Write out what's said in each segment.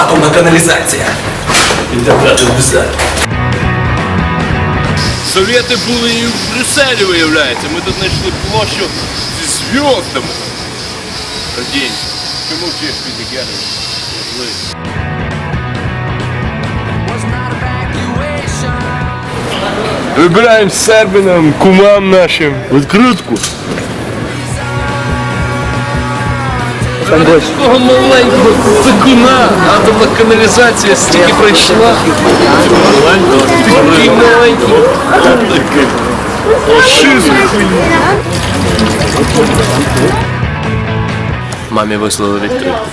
Атомна каналізація. Інтернет обіцяє. Совєти були і в Брюсселі, виявляється. Ми тут знайшли площу зі зв'яздами. Радянську. Чому вчиш підігяни? Вибираємо сербинам, кумам нашим. Відкритку. Такого маленького цикуна, атомна каналізація стільки пройшла. Такий маленький. Фашизм. Мамі вислали відкритку.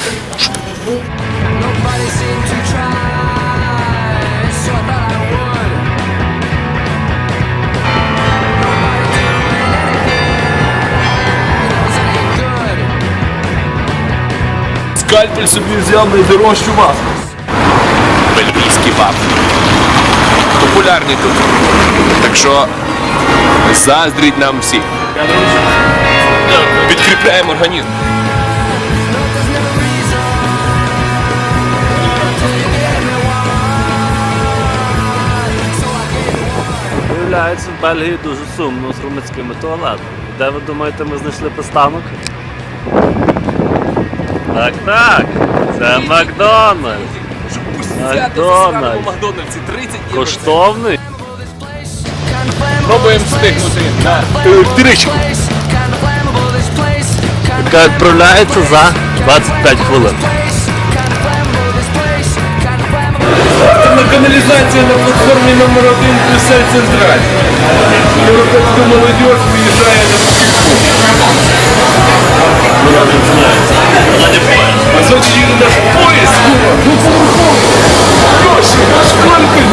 Скальпель собі взяв найдорожчу маску. Бельгійський баб. Популярні тут. Так що заздріть нам всі. Підкріпляємо організм. Виявляється, в Бельгії дуже сумно з громадськими туалетами. Де ви думаєте, ми знайшли пристанок? Так, так. Це Макдональдс. Макдональдс. Макдональдсі 30 євро. Коштовний. Пробуємо встигнути на електричку. Яка відправляється за 25 хвилин. На каналізація на платформі номер 1 Брюссель Централь. Європейська молодь виїжджає на А сьогодні їде